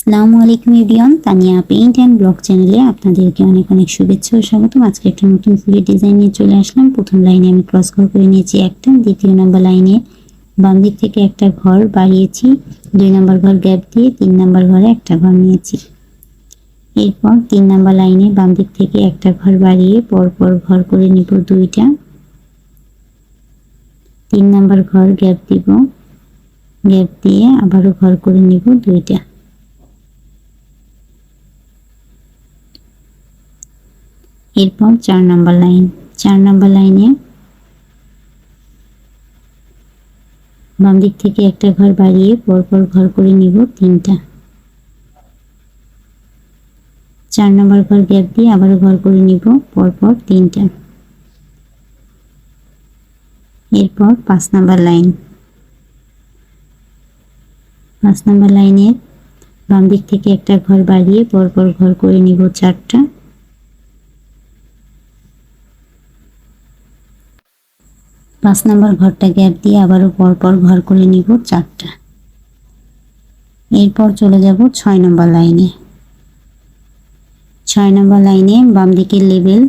আসসালামু আলাইকুম everyone, Tania paint and blog চ্যানেলে আপনাদেরকে অনেক অনেক শুভেচ্ছা ও স্বাগতম। আজকে একটা নতুন ফুলের ডিজাইন নিয়ে চলে আসলাম। প্রথম লাইনে আমি ক্রস ঘর করে নিয়েছি একটা দ্বিতীয় নাম্বার লাইনে বাম দিক থেকে একটা ঘর বাড়িয়েছি, দুই নাম্বার ঘর গ্যাপ দিয়ে তিন নাম্বার ঘরে একটা ঘর নিয়েছি। এরপর তিন নাম্বার লাইনে বাম দিক থেকে একটা ঘর বাড়িয়ে পরপর ঘর করে নিব দুইটা। তিন নাম্বার ঘর গ্যাপ দিব, গ্যাপ দিয়ে আবারও ঘর করে নিব দুইটা। এরপর চার নাম্বার লাইন। চার নাম্বার লাইনে বাম দিক থেকে একটা ঘর বাড়িয়ে পরপর ঘর করে নিব তিনটা। চার নাম্বার ঘর গ্যাপ দিয়ে আবারও ঘর করে নিব পরপর তিনটা। এরপর পাঁচ নাম্বার লাইন। পাঁচ নাম্বার লাইনে বাম দিক থেকে একটা ঘর বাড়িয়ে পরপর ঘর করে নিব চারটা। পাঁচ নাম্বার ঘরটা গ্যাপ দিয়ে আবারও পরপর ঘর করে নিব চারটা। এরপর চলে যাব ছয় নম্বর লাইনে। ছয় নম্বর লাইনে বাম দিকের লেবেল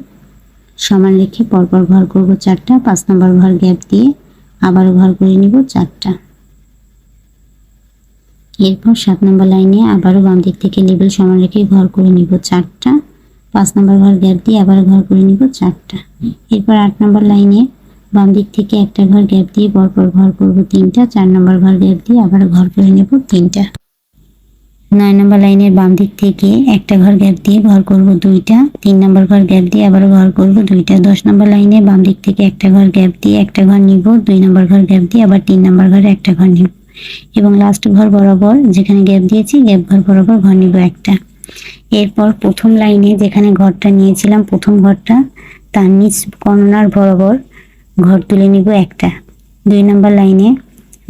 সমান রেখে পরপর ঘর করব চারটা, পাঁচ নম্বর ঘর গ্যাপ দিয়ে আবারও ঘর করে নিব চারটা। এরপর সাত নম্বর লাইনে আবারও বাম দিক থেকে লেবেল সমান রেখে ঘর করে নিব চারটা, পাঁচ নম্বর ঘর গ্যাপ দিয়ে আবারও ঘর করে নিব চারটা। এরপর আট নম্বর লাইনে বাম দিক থেকে একটা ঘর গ্যাপ দিয়ে পরপর ঘর করব তিনটা, চার নম্বর ঘর গ্যাপ দিয়ে আবার ঘর করে নেব তিনটা। নয় নম্বর লাইনের বাম দিক থেকে একটা ঘর গ্যাপ দিয়ে ঘর করব দুইটা, তিন নম্বর ঘর গ্যাপ দিয়ে আবার ঘর করব দুইটা। দশ নম্বর লাইনে বাম দিক থেকে একটা ঘর গ্যাপ দিয়ে একটা ঘর নিব, দুই নম্বর ঘর গ্যাপ দিয়ে আবার তিন নম্বর ঘরে একটা ঘর নিব। এবং লাস্ট ঘর বরাবর যেখানে গ্যাপ দিয়েছি, গ্যাপ ঘর বরাবর ঘর নিব একটা। এরপর প্রথম লাইনে যেখানে ঘরটা নিয়েছিলাম, প্রথম ঘরটা, তার নিচ কর্নার বরাবর ঘর তুলে নিব একটা। দুই নম্বর লাইনে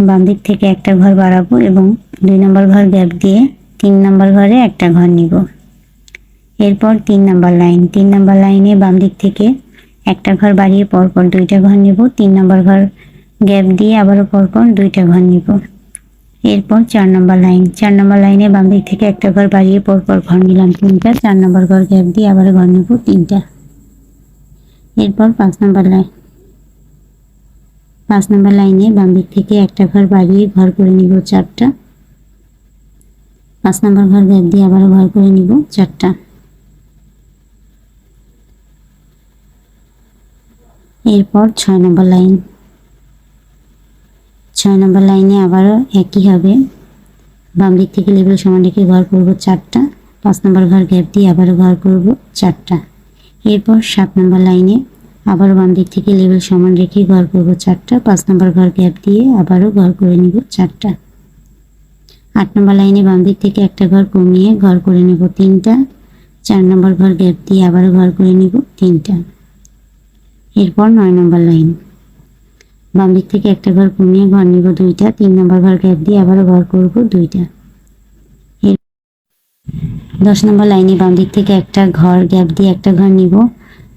বাম দিক থেকে একটা ঘর বাড়াবো এবং দুই নম্বর ঘর গ্যাপ দিয়ে তিন নম্বর ঘরে একটা ঘর নিব। এরপর তিন নম্বর লাইন। তিন নম্বর লাইনে বাম দিক থেকে একটা ঘর বাড়িয়ে পরপর দুইটা ঘর নিব। তিন নম্বর ঘর গ্যাপ দিয়ে আবারও পরপর দুইটা ঘর নিব। এরপর চার নম্বর লাইন। চার নম্বর লাইনে বাম দিক থেকে একটা ঘর বাড়িয়ে পরপর ঘর নিলাম তিনটা। চার নম্বর ঘর গ্যাপ দিয়ে আবার ঘর নিব তিনটা। এরপর পাঁচ নম্বর লাইন। পাঁচ নম্বর লাইনে বাম দিক থেকে একটা ঘর বাড়িয়ে ঘর করে নিব চারটা। পাঁচ নম্বর ঘর গ্যাপ দিয়ে আবারও ঘর করে নিব চারটা। এরপর ছয় নম্বর লাইন। ছয় নম্বর লাইনে আবারও একই হবে। বাম দিক থেকে লেবেল সমান রেখে ঘর করব চারটা। পাঁচ নম্বর ঘর গ্যাপ দিয়ে আবারও ঘর করব চারটা। এরপর সাত নম্বর লাইনে আবারও বাম দিক থেকে লেবেল সমান রেখে ঘর করব চারটা। পাঁচ নম্বর ঘর গ্যাপ দিয়ে আবারও ঘর করে নিব চারটা। আট নম্বর লাইনে বাম দিক থেকে একটা ঘর কমিয়ে ঘর করে নেব তিনটা। চার নম্বর ঘর গ্যাপ দিয়ে আবারও ঘর করে নিব তিনটা। এরপর নয় নম্বর লাইন। বাম দিক থেকে একটা ঘর কমিয়ে ঘর নিব দুইটা। তিন নম্বর ঘর গ্যাপ দিয়ে আবারও ঘর করব দুইটা। দশ নম্বর লাইনে বাম দিক থেকে একটা ঘর গ্যাপ দিয়ে একটা ঘর নিব।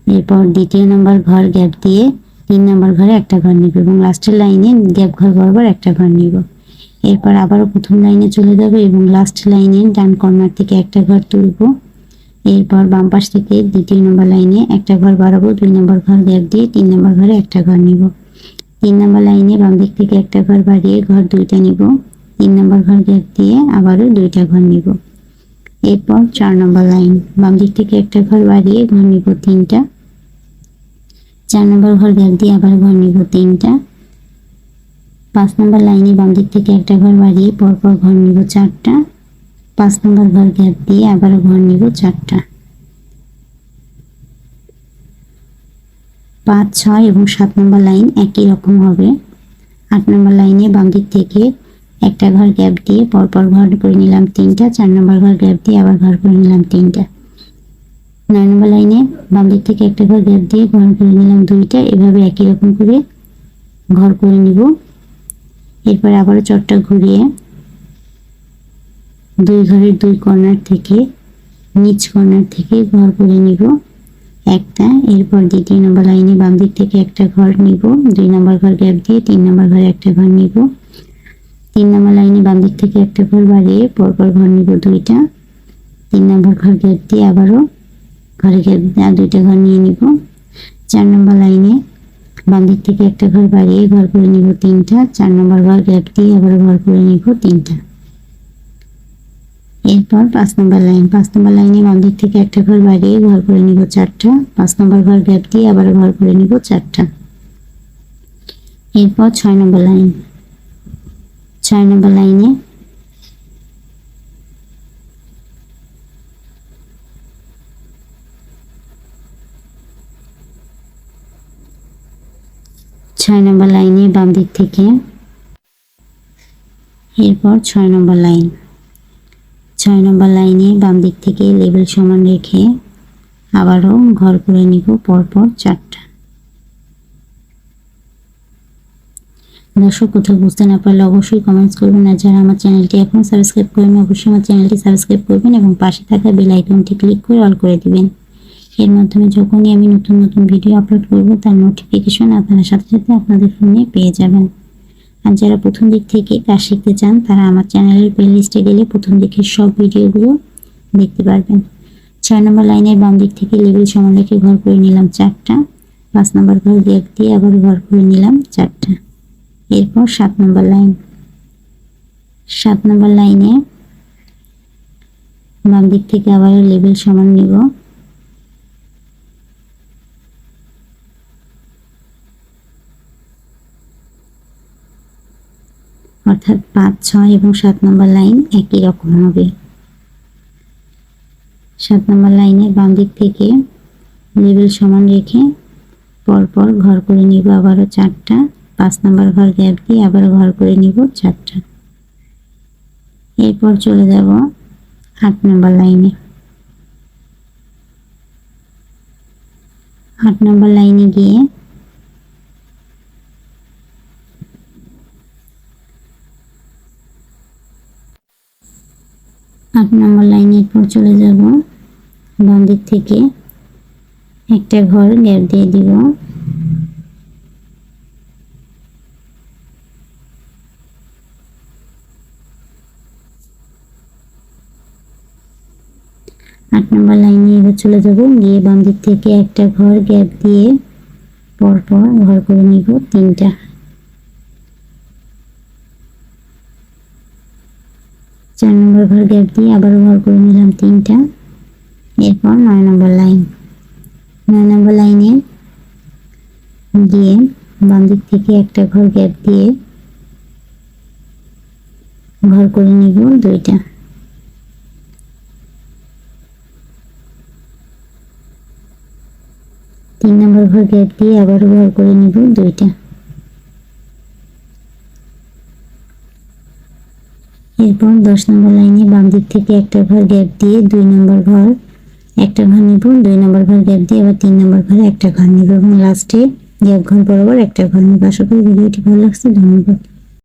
এরপর দ্বিতীয় নম্বর ঘর গ্যাপ দিয়ে তিন নম্বর ঘরে একটা ঘর নিব এবং লাস্টের লাইনে গ্যাপ ঘর বরাবর একটা ঘর নিব। এরপর আবারও প্রথম লাইনে চলে যাবে এবং লাস্ট লাইনে ডান কর্নার থেকে একটা ঘর তুলব। এরপর বাম পাশ থেকে দ্বিতীয় নম্বর লাইনে একটা ঘর বাড়াবো, দুই নম্বর ঘর গ্যাপ দিয়ে তিন নম্বর ঘরে একটা ঘর নিব। তিন নম্বর লাইনে বাম দিক থেকে একটা ঘর বাড়িয়ে ঘর দুইটা নিব। তিন নম্বর ঘর গ্যাপ দিয়ে আবারও দুইটা ঘর নিব। এরপর চার নম্বর লাইন, বাম দিক থেকে একটা ঘর বাড়িয়ে ঘর নিব তিনটা। চার নম্বর ঘর গ্যাপ দিয়ে আবার ঘর নিব তিনটা। পাঁচ নম্বর লাইনে বাম দিক থেকে একটা ঘর বাড়িয়ে পরপর ঘর নিব চারটা। পাঁচ নম্বর ঘর গ্যাপ দিয়ে আবারও ঘর নিব চারটা। পাঁচ, ছয় এবং সাত নম্বর লাইন একই রকম হবে। আট নম্বর লাইনে বাম দিক থেকে একটা ঘর গ্যাপ দিয়ে পরপর ঘর করে নিলাম তিনটা, চার নম্বর ঘর গ্যাপ দিয়ে আবার ঘর করে নিলাম তিনটা। নয় নম্বর লাইনে বাম দিক থেকে একটা ঘর গ্যাপ দিয়ে ঘর করে নিলাম দুইটা, এভাবে একই রকম করে ঘর করে নিব। এরপর আবারও চটটা ঘুরিয়ে দুই ঘরের দুই কর্নার থেকে, নিচ কর্নার থেকে ঘর করে নিব। একটা, এরপর দ্বিতীয় নম্বর লাইনে বাম দিক থেকে একটা ঘর নিব। দুই নম্বর ঘর গ্যাপ দিয়ে তিন নম্বর ঘরে একটা ঘর নিব। তিন নম্বর লাইনে বাম দিক থেকে একটা ঘর বাড়িয়ে পরপর ঘর নিব দুইটা। তিন নম্বর ঘর গ্যাপ দিয়ে আবারও ঘরে আর দুইটা ঘর নিয়ে নিব। চার নম্বর লাইনে বাম দিক থেকে একটা ঘর বাড়িয়ে ঘর করে নিব তিনটা। চার নম্বর ঘর গ্যাপ দিয়ে আবার ঘর করে নিব তিনটা। এরপর পাঁচ নম্বর লাইন। পাঁচ নম্বর লাইনে বাম দিক থেকে একটা ঘর বাড়িয়ে ঘর করে নিব চারটা। পাঁচ নম্বর ঘর গ্যাপ দিয়ে আবার ঘর করে নিব চারটা। এরপর ছয় নম্বর লাইন। ছয় নম্বর লাইনে ছয় নম্বর লাইনে বাম দিক থেকে। এরপর ছয় নম্বর লাইন। ছয় নম্বর লাইনে বাম দিক থেকে লেবেল সমান রেখে আবারও ঘর করে নিব পরপর চারটা। দর্শক, কোথাও বুঝতে না পারলে অবশ্যই কমেন্টস করবেন আর যারা আমার চ্যানেলটি এখন সাবস্ক্রাইব করেন অবশ্যই আমার চ্যানেলটি সাবস্ক্রাইব করবেন এবং পাশে থাকা বেল আইকনটি ক্লিক করে অল করে দিবেন। এর মাধ্যমে যখনই আমি নতুন নতুন ভিডিও আপলোড করব, তার নোটিফিকেশন আপনারা সাথে সাথে আপনাদের ফোনে পেয়ে যাবেন। আর যারা প্রথম দিক থেকে কাজ শিখতে চান, তারা আমার চ্যানেলের প্লে লিস্টে গেলে প্রথম দিকের সব ভিডিওগুলো দেখতে পারবেন। ছয় নম্বর লাইনের বাম দিক থেকে লেবেল সমান রেখে ঘর করে নিলাম চারটা। পাঁচ নম্বর ঘর গ্যাপ দিয়ে আবার ঘর করে নিলাম চারটা। এরপর সাত নম্বর লাইন সাত নম্বর লাইনে বাম দিক থেকে আবার লেবেল সমান নিব। অর্থাৎ পাঁচ, ছয় এবং সাত নম্বর লাইন একই রকম হবে। সাত নম্বর লাইনের বাম দিক থেকে লেবেল সমান রেখে পরপর ঘর করে নিব আবারও চারটা। পাঁচ নম্বর ঘর গ্যাপ দিয়ে আবার ঘর করে নিব চারটা। এরপর চলে যাব আট নম্বর লাইনে। আট নম্বর লাইনে গিয়ে আট নম্বর লাইনের পর চলে যাব। বাম থেকে একটা ঘর গ্যাপ দিয়ে দিব। আট নম্বর লাইনে এবার চলে যাব। গিয়ে বাম দিক থেকে একটা ঘর গ্যাপ দিয়ে পরপর ঘর করে নিব তিনটা। চার নম্বর ঘর গ্যাপ দিয়ে আবারও ঘর করে নিলাম তিনটা। এরপর নয় নম্বর লাইন। নয় নম্বর লাইনে গিয়ে বাম দিক থেকে একটা ঘর গ্যাপ দিয়ে ঘর করে নিব দুইটা। তিন নম্বর ঘর গ্যাপ দিয়ে আবার ঘর করে নিব দুইটা। এরপর দশ নম্বর লাইনে বাম দিক থেকে একটা ঘর গ্যাপ দিয়ে দুই নম্বর ঘর, একটা ঘর নিব, দুই নম্বর ঘর গ্যাপ দিয়ে আবার তিন নম্বর ঘরে একটা ঘর নিব এবং লাস্টে গ্যাপ ঘর বরাবর একটা ঘর নিব। আশা করি ভিডিওটি ভালো লাগছে, ধন্যবাদ।